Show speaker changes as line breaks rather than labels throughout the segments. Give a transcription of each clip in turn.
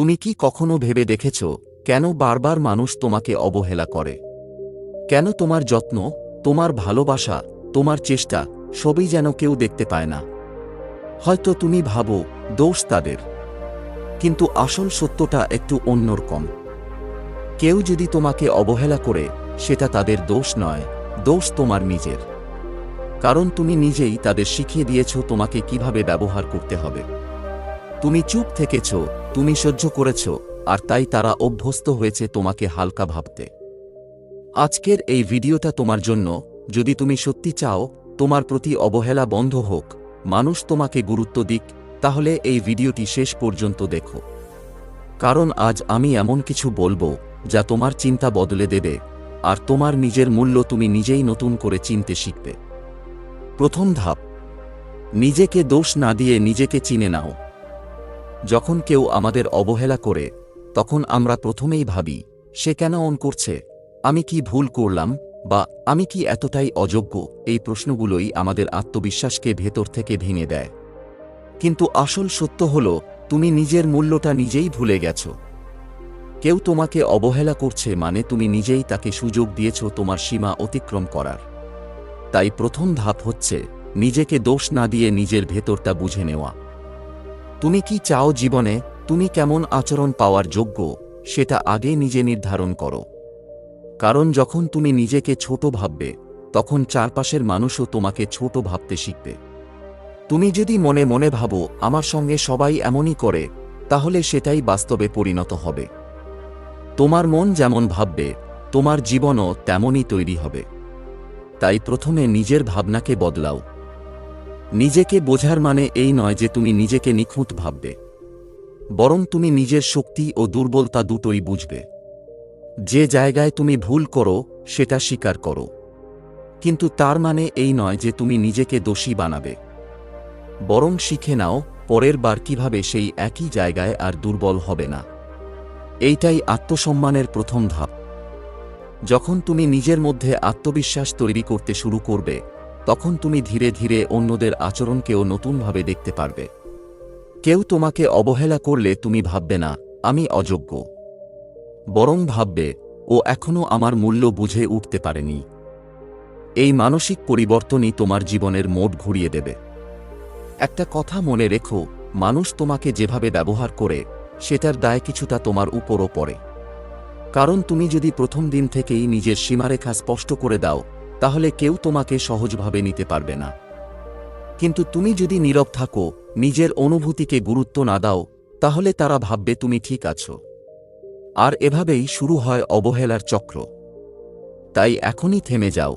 তুমি কি কখনো ভেবে দেখেছ, কেন বারবার মানুষ তোমাকে অবহেলা করে? কেন তোমার যত্ন, তোমার ভালোবাসা, তোমার চেষ্টা, সবই যেন কেউ দেখতে পায় না? হয়তো তুমি ভাবো, দোষ তাদের। কিন্তু আসল সত্যটা একটু অন্যরকম। কেউ যদি তোমাকে অবহেলা করে, সেটা তাদের দোষ নয়, দোষ তোমার নিজের। কারণ তুমি নিজেই তাদের শিখিয়ে দিয়েছ তোমাকে কীভাবে ব্যবহার করতে হবে। তুমি চুপ থেকেছ তুমি সহ্য করেছ, আর তাই তারা অভ্যস্ত হয়েছে তোমাকে হালকা ভাবতে। আজকের এই ভিডিওটা তোমার জন্য। যদি তুমি সত্যি চাও, তোমার প্রতি অবহেলা বন্ধ হোক, মানুষ তোমাকে গুরুত্ব দিক, তাহলে এই ভিডিওটি শেষ পর্যন্ত দেখো। কারণ আজ আমি এমন কিছু বলব, যা তোমার চিন্তা বদলে দেবে, আর তোমার নিজের মূল্য তুমি নিজেই নতুন করে চিনতে শিখবে। প্রথম ধাপ, নিজেকে দোষ না দিয়ে নিজেকে চিনে নাও। যখন কেউ আমাদের অবহেলা করে, তখন আমরা প্রথমেই ভাবি, সে কেন অন করছে? আমি কি ভুল করলাম? বা আমি কি এতটাই অযোগ্য? এই প্রশ্নগুলোই আমাদের আত্মবিশ্বাসকে ভেতর থেকে ভেঙে দেয়। কিন্তু আসল সত্য হল, তুমি নিজের মূল্যটা নিজেই ভুলে গেছ। কেউ তোমাকে অবহেলা করছে মানে তুমি নিজেই তাকে সুযোগ দিয়েছ তোমার সীমা অতিক্রম করার। তাই প্রথম ধাপ হচ্ছে, নিজেকে দোষ না দিয়ে নিজের ভেতরটা বুঝে নেওয়া। তুমি কি চাও জীবনে তুমি কেমন আচরণ পাওয়ার যোগ্য, সেটা আগে নিজে নির্ধারণ করো। কারণ যখন তুমি নিজেকে ছোট ভাববে, তখন চারপাশের মানুষও তোমাকে ছোট ভাবতে শিখবে। তুমি যদি মনে মনে ভাবো, আমার সঙ্গে সবাই এমনই করে, তাহলে সেটাই বাস্তবে পরিণত হবে। তোমার মন যেমন ভাববে, তোমার জীবনও তেমনই তৈরি হবে। তাই প্রথমে নিজের ভাবনাকে বদলাও। নিজেকে বোঝার মানে এই নয় যে তুমি নিজেকে নিখুঁত ভাববে। বরং তুমি নিজের শক্তি ও দুর্বলতা দুটোই বুঝবে। যে জায়গায় তুমি ভুল করো, সেটা স্বীকার করো। কিন্তু তার মানে এই নয় যে তুমি নিজেকে দোষী বানাবে। বরং শিখে নাও, পরের বার কীভাবে সেই একই জায়গায় আর দুর্বল হবে না। এইটাই আত্মসম্মানের প্রথম ধাপ। যখন তুমি নিজের মধ্যে আত্মবিশ্বাস তৈরি করতে শুরু করবে তখন তুমি ধীরে ধীরে অন্যদের আচরণকেও নতুনভাবে দেখতে পারবে। কেউ তোমাকে অবহেলা করলে তুমি ভাববে না, আমি অযোগ্য। বরং ভাববে, ও এখনও আমার মূল্য বুঝে উঠতে পারেনি। এই মানসিক পরিবর্তনই তোমার জীবনের মোড় ঘুরিয়ে দেবে। একটা কথা মনে রেখো, মানুষ তোমাকে যেভাবে ব্যবহার করে, সেটার দায় কিছুটা তোমার উপরও পড়ে। কারণ তুমি যদি প্রথম দিন থেকেই নিজের সীমারেখা স্পষ্ট করে দাও তাহলে কেউ তোমাকে সহজভাবে নিতে পারবে না। কিন্তু তুমি যদি নীরব থাকো, নিজের অনুভূতিকে গুরুত্ব না দাও, তাহলে তারা ভাববে তুমি ঠিক আছো। আর এভাবেই শুরু হয় অবহেলার চক্র। তাই এখনই থেমে যাও।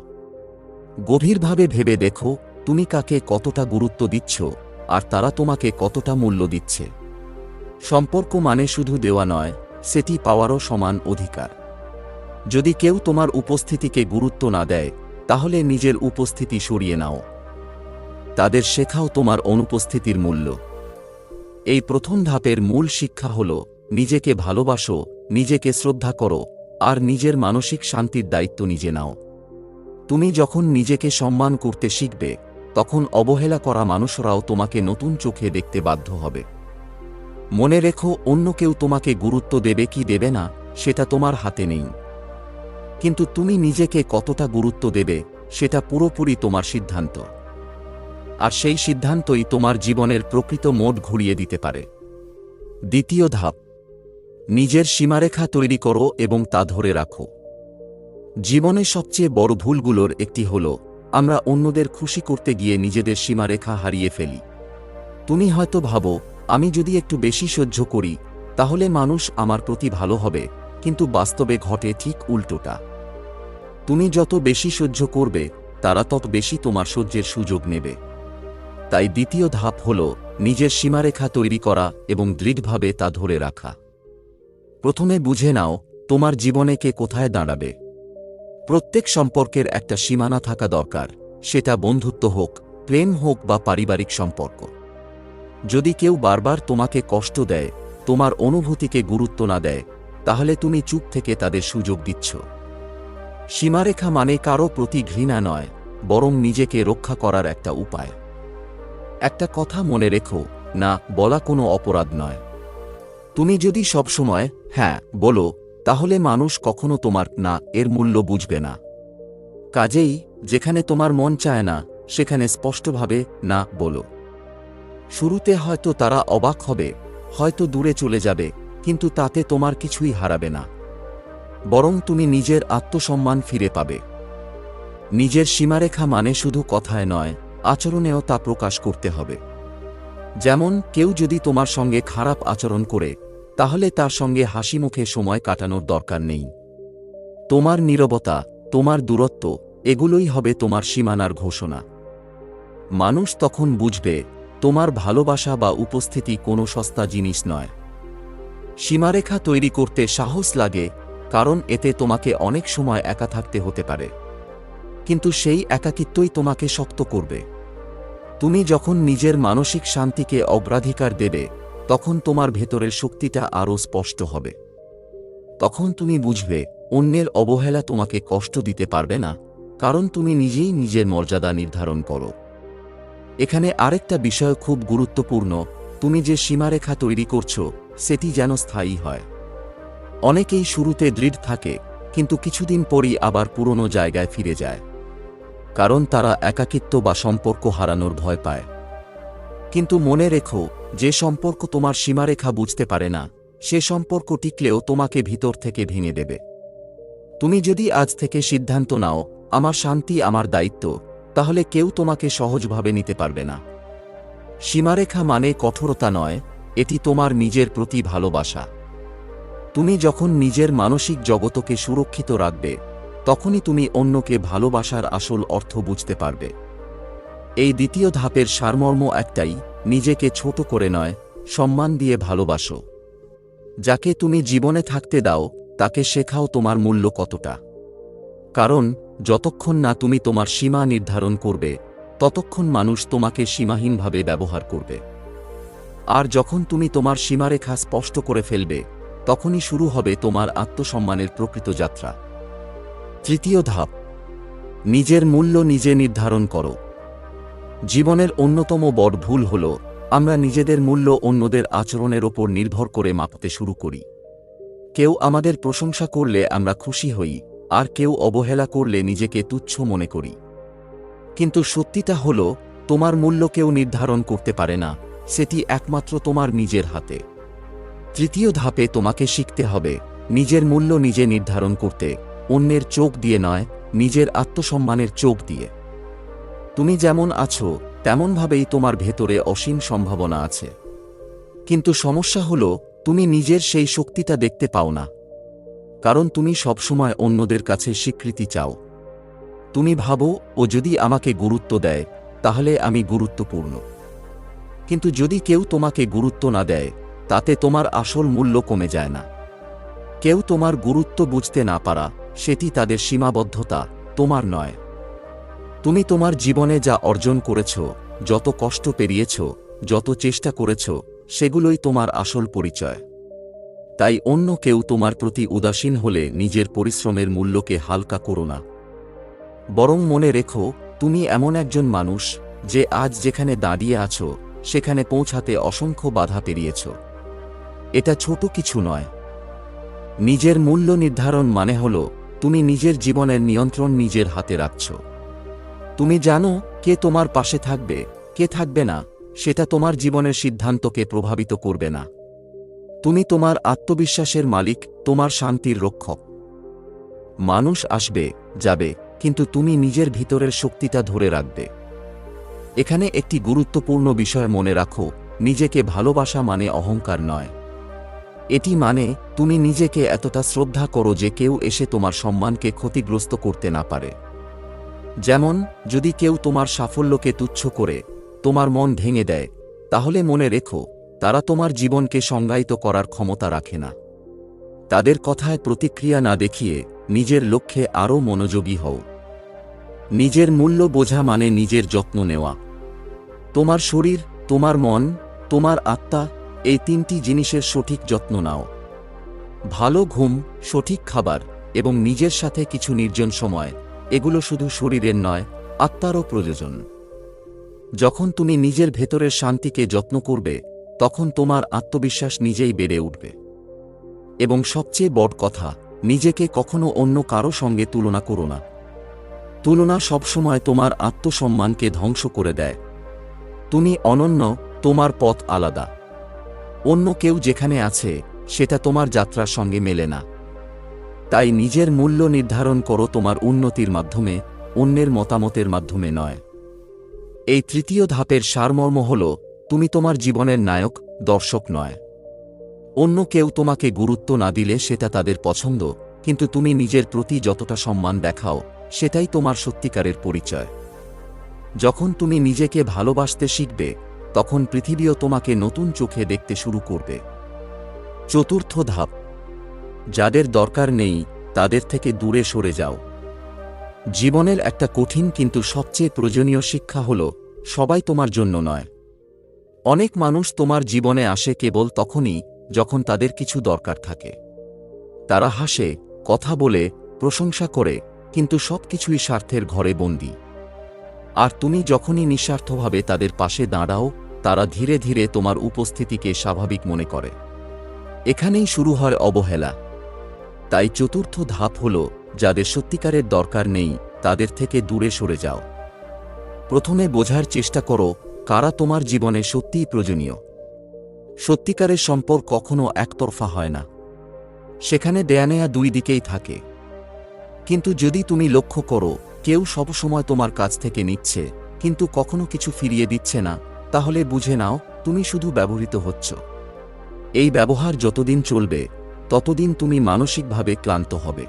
গভীরভাবে ভেবে দেখো, তুমি কাকে কতটা গুরুত্ব দিচ্ছ, আর তারা তোমাকে কতটা মূল্য দিচ্ছে। সম্পর্ক মানে শুধু দেওয়া নয়, সেটি পাওয়ারও সমান অধিকার। যদি কেউ তোমার উপস্থিতিকে গুরুত্ব না দেয় তাহলে নিজের উপস্থিতি সরিয়ে নাও। তাদের শেখাও তোমার অনুপস্থিতির মূল্য। এই প্রথম ধাপের মূল শিক্ষা হল, নিজেকে ভালোবাসো, নিজেকে শ্রদ্ধা করো, আর নিজের মানসিক শান্তির দায়িত্ব নিজে নাও। তুমি যখন নিজেকে সম্মান করতে শিখবে, তখন অবহেলা করা মানুষরাও তোমাকে নতুন চোখে দেখতে বাধ্য হবে। মনে রেখো, অন্য কেউ তোমাকে গুরুত্ব দেবে কি দেবে না, সেটা তোমার হাতে নেই। কিন্তু তুমি নিজেকে কতটা গুরুত্ব দেবে, সেটা পুরোপুরি তোমার সিদ্ধান্ত। আর সেই সিদ্ধান্তই তোমার জীবনের প্রকৃত মোড ঘুরিয়ে দিতে পারে। দ্বিতীয় ধাপ, নিজের সীমারেখা তৈরি করো এবং তা ধরে রাখো। জীবনে সবচেয়ে বড় ভুলগুলোর একটি হল, আমরা অন্যদের খুশি করতে গিয়ে নিজেদের সীমারেখা হারিয়ে ফেলি। তুমি হয়তো ভাবো, আমি যদি একটু বেশি সহ্য করি, তাহলে মানুষ আমার প্রতি ভালো হবে, কিন্তু বাস্তবে ঘটে ঠিক উল্টোটা। তুমি যত বেশি সহ্য করবে, তারা তত বেশি তোমার সহ্যের সুযোগ নেবে। তাই দ্বিতীয় ধাপ হল নিজের সীমারেখা তৈরি করা এবং দৃঢ়ভাবে তা ধরে রাখা। প্রথমে বুঝে নাও তোমার জীবনে কে কোথায় দাঁড়াবে। প্রত্যেক সম্পর্কের একটা সীমানা থাকা দরকার, সেটা বন্ধুত্ব হোক, প্রেম হোক বা পারিবারিক সম্পর্ক। যদি কেউ বারবার তোমাকে কষ্ট দেয়, তোমার অনুভূতিকে গুরুত্ব না দেয়, তাহলে তুমি চুপ থেকে তাদের সুযোগ দিচ্ছ। সীমারেখা মানে কারও প্রতি ঘৃণা নয়, বরং নিজেকে রক্ষা করার একটা উপায়। একটা কথা মনে রেখো, না, বলা কোনো অপরাধ নয়। তুমি যদি সবসময় হ্যাঁ বলো, তাহলে মানুষ কখনো তোমার, না, এর মূল্য বুঝবে না। কাজেই, যেখানে তোমার মন চায় না, সেখানে স্পষ্টভাবে, না, বলো। শুরুতে হয়তো তারা অবাক হবে, হয়তো দূরে চলে যাবে, কিন্তু তাতে তোমার কিছুই হারাবে না। বরং তুমি নিজের আত্মসম্মান ফিরে পাবে। নিজের সীমারেখা মানে শুধু কথায় নয়, আচরণেও তা প্রকাশ করতে হবে। যেমন, কেউ যদি তোমার সঙ্গে খারাপ আচরণ করে, তাহলে তার সঙ্গে হাসি মুখে সময় কাটানোর দরকার নেই। তোমার নীরবতা, তোমার দূরত্ব, এগুলোই হবে তোমার সীমানার ঘোষণা। মানুষ তখন বুঝবে, তোমার ভালোবাসা বা উপস্থিতি কোনো সস্তা জিনিস নয়। সীমারেখা তৈরি করতে সাহস লাগে কারণ এতে তোমাকে অনেক সময় একা থাকতে হতে পারে। কিন্তু সেই একাকিত্বই তোমাকে শক্ত করবে। তুমি যখন নিজের মানসিক শান্তিকে অগ্রাধিকার দেবে, তখন তোমার ভেতরের শক্তিটা আরও স্পষ্ট হবে। তখন তুমি বুঝবে, অন্যের অবহেলা তোমাকে কষ্ট দিতে পারবে না, কারণ তুমি নিজেই নিজের মর্যাদা নির্ধারণ করো। এখানে আরেকটা বিষয় খুব গুরুত্বপূর্ণ, তুমি যে সীমারেখা তৈরি করছ, সেটি যেন স্থায়ী হয়। অনেকেই শুরুতে দৃঢ় থাকে, কিন্তু কিছুদিন পরই আবার পুরনো জায়গায় ফিরে যায়। কারণ তারা একাকিত্ব বা সম্পর্ক হারানোর ভয় পায়। কিন্তু মনে রেখো, যে সম্পর্ক তোমার সীমারেখা বুঝতে পারে না, সে সম্পর্ক টিকলেও তোমাকে ভিতর থেকে ভেঙে দেবে। তুমি যদি আজ থেকে সিদ্ধান্ত নাও, আমার শান্তি আমার দায়িত্ব, তাহলে কেউ তোমাকে সহজভাবে নিতে পারবে না। সীমারেখা মানে কঠোরতা নয়, এটি তোমার নিজের প্রতি ভালোবাসা। তুমি যখন নিজের মানসিক জগতকে সুরক্ষিত রাখবে, তখনই তুমি অন্যকে ভালোবাসার আসল অর্থ বুঝতে পারবে। এই দ্বিতীয় ধাপের সারমর্ম একটাই, নিজেকে ছোট করে নয়, সম্মান দিয়ে ভালোবাসো। যাকে তুমি জীবনে থাকতে দাও, তাকে শেখাও তোমার মূল্য কতটা। কারণ, যতক্ষণ না তুমি তোমার সীমা নির্ধারণ করবে, ততক্ষণ মানুষ তোমাকে সীমাহীনভাবে ব্যবহার করবে। আর যখন তুমি তোমার সীমারেখা স্পষ্ট করে ফেলবে তখনই শুরু হবে তোমার আত্মসম্মানের প্রকৃত যাত্রা। তৃতীয় ধাপ, নিজের মূল্য নিজে নির্ধারণ করো। জীবনের অন্যতম বড় ভুল হল, আমরা নিজেদের মূল্য অন্যদের আচরণের ওপর নির্ভর করে মাপতে শুরু করি। কেউ আমাদের প্রশংসা করলে আমরা খুশি হই, আর কেউ অবহেলা করলে নিজেকে তুচ্ছ মনে করি। কিন্তু সত্যিটা হল, তোমার মূল্য কেউ নির্ধারণ করতে পারে না, সেটি একমাত্র তোমার নিজের হাতে। তৃতীয় ধাপে তোমাকে শিখতে হবে নিজের মূল্য নিজে নির্ধারণ করতে, অন্যের চোখ দিয়ে নয়, নিজের আত্মসম্মানের চোখ দিয়ে। তুমি যেমন আছো, তেমনভাবেই তোমার ভেতরে অসীম সম্ভাবনা আছে। কিন্তু সমস্যা হল, তুমি নিজের সেই শক্তিটা দেখতে পাও না। কারণ তুমি সবসময় অন্যদের কাছে স্বীকৃতি চাও। তুমি ভাবো, ও যদি আমাকে গুরুত্ব দেয়, তাহলে আমি গুরুত্বপূর্ণ। কিন্তু যদি কেউ তোমাকে গুরুত্ব না দেয় তাতে তোমার আসল মূল্য কমে যায় না। কেউ তোমার গুরুত্ব বুঝতে না পারা, সেটি তাদের সীমাবদ্ধতা, তোমার নয়। তুমি তোমার জীবনে যা অর্জন করেছ, যত কষ্ট পেরিয়েছ, যত চেষ্টা করেছ, সেগুলোই তোমার আসল পরিচয়। তাই অন্য কেউ তোমার প্রতি উদাসীন হলে নিজের পরিশ্রমের মূল্যকে হালকা করো না। বরং মনে রেখো, তুমি এমন একজন মানুষ, যে আজ যেখানে দাঁড়িয়ে আছো, সেখানে পৌঁছাতে অসংখ্য বাধা পেরিয়েছ। এটা ছোট কিছু নয়। নিজের মূল্য নির্ধারণ মানে হল, তুমি নিজের জীবনের নিয়ন্ত্রণ নিজের হাতে রাখছ। তুমি জানো কে তোমার পাশে থাকবে, কে থাকবে না, সেটা তোমার জীবনের সিদ্ধান্তকে প্রভাবিত করবে না। তুমি তোমার আত্মবিশ্বাসের মালিক, তোমার শান্তির রক্ষক। মানুষ আসবে, যাবে, কিন্তু তুমি নিজের ভিতরের শক্তিটা ধরে রাখবে। এখানে একটি গুরুত্বপূর্ণ বিষয় মনে রাখো, নিজেকে ভালোবাসা মানে অহংকার নয়। এটি মানে তুমি নিজেকে এতটা শ্রদ্ধা করো যে কেউ এসে তোমার সম্মানকে ক্ষতিগ্রস্ত করতে না পারে। যেমন, যদি কেউ তোমার সাফল্যকে তুচ্ছ করে, তোমার মন ভেঙে দেয়, তাহলে মনে রেখো, তারা তোমার জীবনকে সংজ্ঞায়িত করার ক্ষমতা রাখে না। তাদের কথায় প্রতিক্রিয়া না দেখিয়ে, নিজের লক্ষ্যে আরও মনোযোগী হও। নিজের মূল্য বোঝা মানে নিজের যত্ন নেওয়া। তোমার শরীর, তোমার মন, তোমার আত্মা এই তিনটি জিনিসের সঠিক যত্ন নাও। ভালো ঘুম, সঠিক খাবার এবং নিজের সাথে কিছু নির্জন সময়, এগুলো শুধু শরীরের নয়, আত্মারও প্রয়োজন। যখন তুমি নিজের ভেতরের শান্তিকে যত্ন করবে, তখন তোমার আত্মবিশ্বাস নিজেই বেড়ে উঠবে। এবং সবচেয়ে বড় কথা, নিজেকে কখনো অন্য কারও সঙ্গে তুলনা করো না। তুলনা সবসময় তোমার আত্মসম্মানকে ধ্বংস করে দেয়। তুমি অনন্য, তোমার পথ আলাদা। অন্য কেউ যেখানে আছে, সেটা তোমার যাত্রার সঙ্গে মেলে না। তাই নিজের মূল্য নির্ধারণ করো তোমার উন্নতির মাধ্যমে, অন্যের মতামতের মাধ্যমে নয়। এই তৃতীয় ধাপের সারমর্ম হল, তুমি তোমার জীবনের নায়ক, দর্শক নয়। অন্য কেউ তোমাকে গুরুত্ব না দিলে সেটা তাদের পছন্দ, কিন্তু তুমি নিজের প্রতি যতটা সম্মান দেখাও, সেটাই তোমার সত্যিকারের পরিচয়। যখন তুমি নিজেকে ভালোবাসতে শিখবে তখন পৃথিবীও তোমাকে নতুন চোখে দেখতে শুরু করবে। চতুর্থ ধাপ। যাদের দরকার নেই, তাদের থেকে দূরে সরে যাও। জীবনের একটা কঠিন কিন্তু সবচেয়ে প্রয়োজনীয় শিক্ষা হল, সবাই তোমার জন্য নয়। অনেক মানুষ তোমার জীবনে আসে কেবল তখনই, যখন তাদের কিছু দরকার থাকে। তারা হাসে, কথা বলে, প্রশংসা করে, কিন্তু সবকিছুই স্বার্থের ঘরে বন্দী। আর তুমি যখনই নিঃস্বার্থভাবে তাদের পাশে দাঁড়াও তারা ধীরে ধীরে তোমার উপস্থিতিকে স্বাভাবিক মনে করে। এখানেই শুরু হয় অবহেলা। তাই চতুর্থ ধাপ হল, যাদের সত্যিকারের দরকার নেই, তাদের থেকে দূরে সরে যাও। প্রথমে বোঝার চেষ্টা করো, কারা তোমার জীবনে সত্যিই প্রয়োজনীয়। সত্যিকারের সম্পর্ক কখনো একতরফা হয় না। সেখানে দেয়া নেয়া দুই দিকেই থাকে। কিন্তু যদি তুমি লক্ষ্য করো, কেউ সবসময় তোমার কাছ থেকে নিচ্ছে, কিন্তু কখনো কিছু ফিরিয়ে দিচ্ছে না তাহলে বুঝে নাও, তুমি শুধু ব্যবহৃত হচ্ছ। এই ব্যবহার যতদিন চলবে, ততদিন তুমি মানসিকভাবে ক্লান্ত হবে।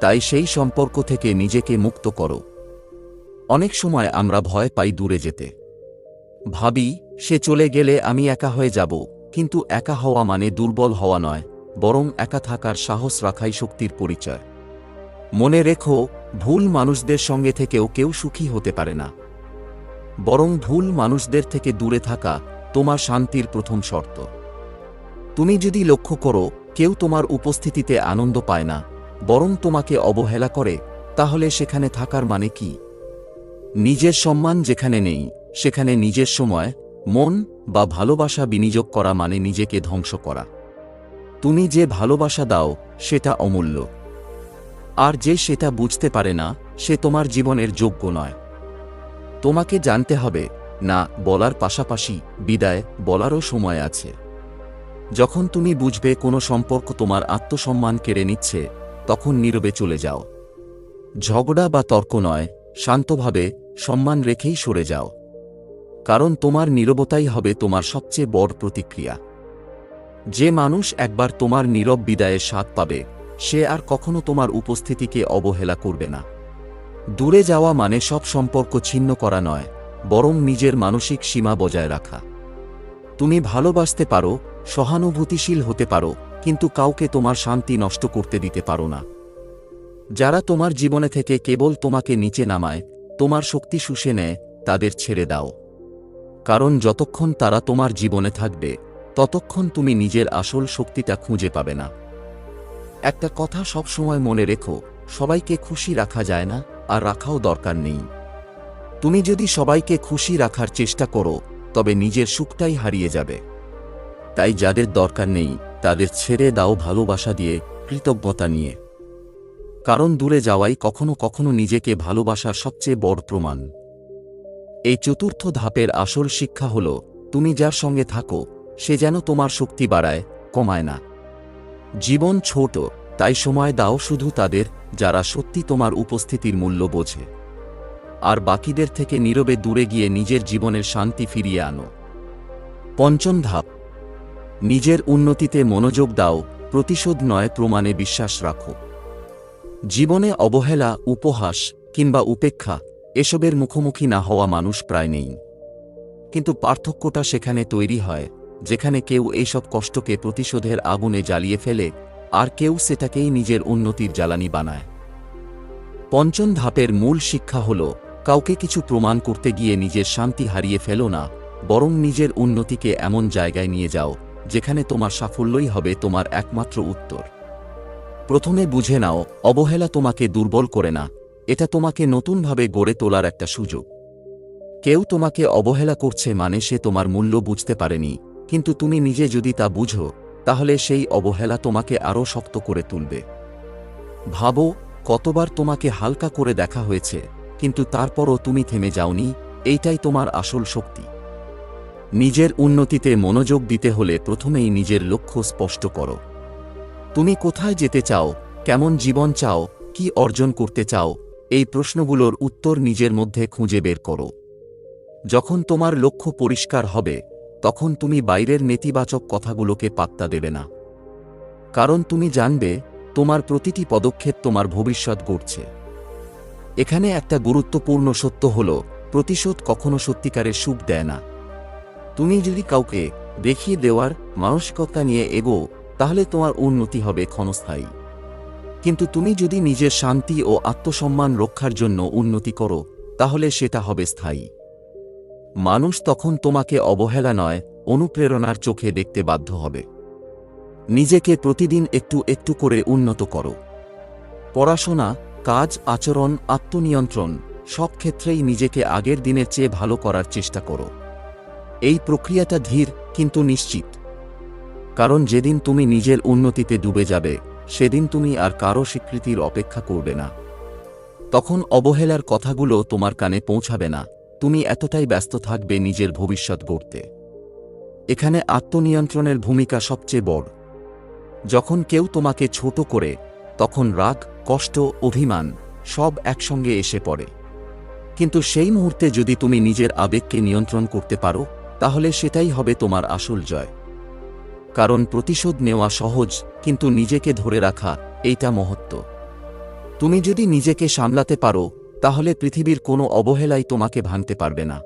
তাই সেই সম্পর্ক থেকে নিজেকে মুক্ত করো। অনেক সময় আমরা ভয় পাই দূরে যেতে। ভাবি, সে চলে গেলে আমি একা হয়ে যাব, কিন্তু একা হওয়া মানে দুর্বল হওয়া নয়, বরং একা থাকার সাহস রাখাই শক্তির পরিচয়। মনে রেখো, ভুল মানুষদের সঙ্গে থেকেও কেউ সুখী হতে পারে না। বরং ভুল মানুষদের থেকে দূরে থাকা তোমার শান্তির প্রথম শর্ত। তুমি যদি লক্ষ্য করো, কেউ তোমার উপস্থিতিতে আনন্দ পায় না, বরং তোমাকে অবহেলা করে, তাহলে সেখানে থাকার মানে কি? নিজের সম্মান যেখানে নেই, সেখানে নিজের সময়, মন বা ভালোবাসা বিনিয়োগ করা মানে নিজেকে ধ্বংস করা। তুমি যে ভালোবাসা দাও, সেটা অমূল্য। আর যে সেটা বুঝতে পারে না, সে তোমার জীবনের যোগ্য নয়। তোমাকে জানতে হবে, না, বলার পাশাপাশি বিদায় বলারও সময় আছে। যখন তুমি বুঝবে কোনো সম্পর্ক তোমার আত্মসম্মান কেড়ে নিচ্ছে, তখন নীরবে চলে যাও। ঝগড়া বা তর্ক নয়, শান্তভাবে সম্মান রেখেই সরে যাও। কারণ তোমার নীরবতাই হবে তোমার সবচেয়ে বড় প্রতিক্রিয়া। যে মানুষ একবার তোমার নীরব বিদায়ের স্বাদ পাবে, সে আর কখনো তোমার উপস্থিতিকে অবহেলা করবে না। দূরে যাওয়া মানে সব সম্পর্ক ছিন্ন করা নয়, বরং নিজের মানসিক সীমা বজায় রাখা। তুমি ভালোবাসতে পারো, সহানুভূতিশীল হতে পারো, কিন্তু কাউকে তোমার শান্তি নষ্ট করতে দিতে পারো না। যারা তোমার জীবনে থেকে কেবল তোমাকে নিচে নামায়, তোমার শক্তি শুষে নেয়, তাদের ছেড়ে দাও। কারণ যতক্ষণ তারা তোমার জীবনে থাকবে, ততক্ষণ তুমি নিজের আসল শক্তিটা খুঁজে পাবে না। একটা কথা সবসময় মনে রেখো, সবাইকে খুশি রাখা যায় না। আর রাখাও দরকার নেই। তুমি যদি সবাইকে খুশি রাখার চেষ্টা করো, তবে নিজের সুখটাই হারিয়ে যাবে। তাই যাদের দরকার নেই, তাদের ছেড়ে দাও ভালোবাসা দিয়ে, কৃতজ্ঞতা নিয়ে। কারণ দূরে যাওয়াই কখনো কখনো নিজেকে ভালোবাসার সবচেয়ে বড় প্রমাণ। এই চতুর্থ ধাপের আসল শিক্ষা হল, তুমি যার সঙ্গে থাকো, সে যেন তোমার শক্তি বাড়ায়, কমায় না। জীবন ছোট তাই সময় দাও শুধু তাদের, যারা সত্যি তোমার উপস্থিতির মূল্য বোঝে। আর বাকিদের থেকে নীরবে দূরে গিয়ে নিজের জীবনের শান্তি ফিরিয়ে আনো। পঞ্চম ধাপ। নিজের উন্নতিতে মনোযোগ দাও, প্রতিশোধ নয়, প্রমাণে বিশ্বাস রাখো। জীবনে অবহেলা, উপহাস, কিংবা উপেক্ষা, এসবের মুখোমুখি না হওয়া মানুষ প্রায় নেই। কিন্তু পার্থক্যটা সেখানে তৈরি হয়, যেখানে কেউ এইসব কষ্টকে প্রতিশোধের আগুনে জ্বালিয়ে ফেলে আর কেউ সেটাকেই নিজের উন্নতির জ্বালানি বানায়। পঞ্চম ধাপের মূল শিক্ষা হল, কাউকে কিছু প্রমাণ করতে গিয়ে নিজের শান্তি হারিয়ে ফেলো না, বরং নিজের উন্নতিকে এমন জায়গায় নিয়ে যাও, যেখানে তোমার সাফল্যই হবে তোমার একমাত্র উত্তর। প্রথমে বুঝে নাও, অবহেলা তোমাকে দুর্বল করে না, এটা তোমাকে নতুনভাবে গড়ে তোলার একটা সুযোগ। কেউ তোমাকে অবহেলা করছে মানে সে তোমার মূল্য বুঝতে পারেনি, কিন্তু তুমি নিজে যদি তা বুঝো তাহলে সেই অবহেলা তোমাকে আরও শক্ত করে তুলবে। ভাবো, কতবার তোমাকে হালকা করে দেখা হয়েছে, কিন্তু তারপরও তুমি থেমে যাওনি, এইটাই তোমার আসল শক্তি। নিজের উন্নতিতে মনোযোগ দিতে হলে প্রথমেই নিজের লক্ষ্য স্পষ্ট করো। তুমি কোথায় যেতে চাও, কেমন জীবন চাও, কি অর্জন করতে চাও, এই প্রশ্নগুলোর উত্তর নিজের মধ্যে খুঁজে বের করো। যখন তোমার লক্ষ্য পরিষ্কার হবে তখন তুমি বাইরের নেতিবাচক কথাগুলোকে পাত্তা দেবে না। কারণ তুমি জানবে, তোমার প্রতিটি পদক্ষেপ তোমার ভবিষ্যৎ গড়ছে। এখানে একটা গুরুত্বপূর্ণ সত্য হল, প্রতিশোধ কখনো সত্যিকারের সুখ দেয় না। তুমি যদি কাউকে দেখিয়ে দেওয়ার মানসিকতা নিয়ে এগো, তাহলে তোমার উন্নতি হবে ক্ষণস্থায়ী। কিন্তু তুমি যদি নিজের শান্তি ও আত্মসম্মান রক্ষার জন্য উন্নতি করো, তাহলে সেটা হবে স্থায়ী। মানুষ তখন তোমাকে অবহেলা নয়, অনুপ্রেরণার চোখে দেখতে বাধ্য হবে। নিজেকে প্রতিদিন একটু একটু করে উন্নত করো। পড়াশোনা, কাজ, আচরণ, আত্মনিয়ন্ত্রণ, সব ক্ষেত্রেই নিজেকে আগের দিনের চেয়ে ভালো করার চেষ্টা করো। এই প্রক্রিয়াটা ধীর, কিন্তু নিশ্চিত। কারণ যেদিন তুমি নিজের উন্নতিতে ডুবে যাবে, সেদিন তুমি আর কারও স্বীকৃতির অপেক্ষা করবে না। তখন অবহেলার কথাগুলো তোমার কানে পৌঁছাবে না। তুমি এতটাই ব্যস্ত থাকবে নিজের ভবিষ্যৎ গড়তে। এখানে আত্মনিয়ন্ত্রণের ভূমিকা সবচেয়ে বড়। যখন কেউ তোমাকে ছোট করে, তখন রাগ, কষ্ট, অভিমান, সব একসঙ্গে এসে পড়ে। কিন্তু সেই মুহূর্তে যদি তুমি নিজের আবেগকে নিয়ন্ত্রণ করতে পারো, তাহলে সেটাই হবে তোমার আসল জয়। কারণ প্রতিশোধ নেওয়া সহজ, কিন্তু নিজেকে ধরে রাখা, এইটা মহত্ব। তুমি যদি নিজেকে সামলাতে পারো তাহলে পৃথিবীর কোনো অবহেলাই তোমাকে ভাঙতে পারবে না।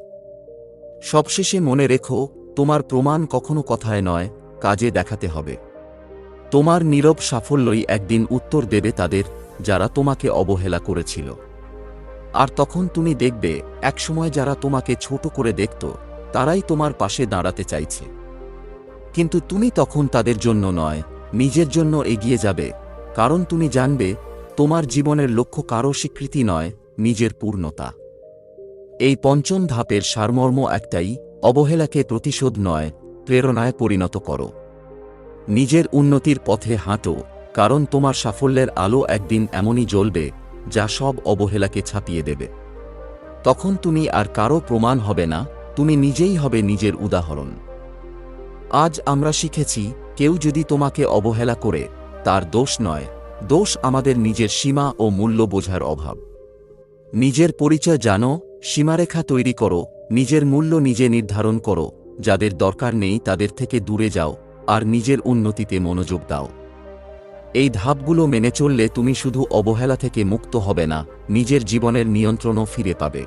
সবশেষে মনে রেখো, তোমার প্রমাণ কখনো কথায় নয়, কাজে দেখাতে হবে। তোমার নীরব সাফল্যই একদিন উত্তর দেবে তাদের, যারা তোমাকে অবহেলা করেছিল। আর তখন তুমি দেখবে, একসময় যারা তোমাকে ছোট করে দেখত, তারাই তোমার পাশে দাঁড়াতে চাইছে। কিন্তু তুমি তখন তাদের জন্য নয়, নিজের জন্য এগিয়ে যাবে, কারণ তুমি জানবে, তোমার জীবনের লক্ষ্য কারও স্বীকৃতি নয় নিজের পূর্ণতা। এই পঞ্চম ধাপের সারমর্ম একটাই, অবহেলাকে প্রতিশোধ নয়, প্রেরণায় পরিণত করো। নিজের উন্নতির পথে হাঁটো, কারণ তোমার সাফল্যের আলো একদিন এমনই জ্বলবে, যা সব অবহেলাকে ছাপিয়ে দেবে। তখন তুমি আর কারও প্রমাণ হবে না, তুমি নিজেই হবে নিজের উদাহরণ। আজ আমরা শিখেছি, কেউ যদি তোমাকে অবহেলা করে, তার দোষ নয়, দোষ আমাদের নিজের সীমা ও মূল্য বোঝার অভাব। নিজের পরিচয় জানো, সীমারেখা তৈরি করো, নিজের মূল্য নিজে নির্ধারণ করো, যাদের দরকার নেই তাদের থেকে দূরে যাও, আর নিজের উন্নতিতে মনোযোগ দাও। এই ধাপগুলো মেনে চললে তুমি শুধু অবহেলা থেকে মুক্ত হবে না, নিজের জীবনের নিয়ন্ত্রণও ফিরে পাবে।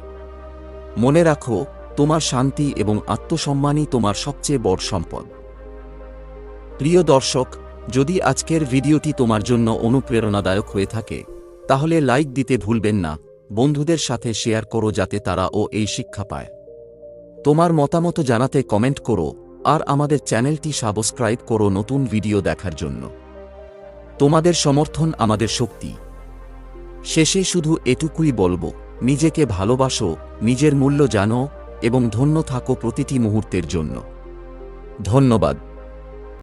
মনে রাখো, তোমার শান্তি এবং আত্মসম্মানই তোমার সবচেয়ে বড় সম্পদ। প্রিয় দর্শক, যদি আজকের ভিডিওটি তোমার জন্য অনুপ্রেরণাদায়ক হয়ে থাকে, তাহলে লাইক দিতে ভুলবেন না। বন্ধুদের সাথে শেয়ার করো যাতে তারাও এই শিক্ষা পায়। তোমার মতামত জানাতে কমেন্ট করো, আর আমাদের চ্যানেলটি সাবস্ক্রাইব করো নতুন ভিডিও দেখার জন্য। তোমাদের সমর্থন আমাদের শক্তি। শেষে শুধু এটুকুই বলব, নিজেকে ভালোবাসো, নিজের মূল্য জানো, এবং ধন্য থাকো প্রতিটি মুহূর্তের জন্য। ধন্যবাদ।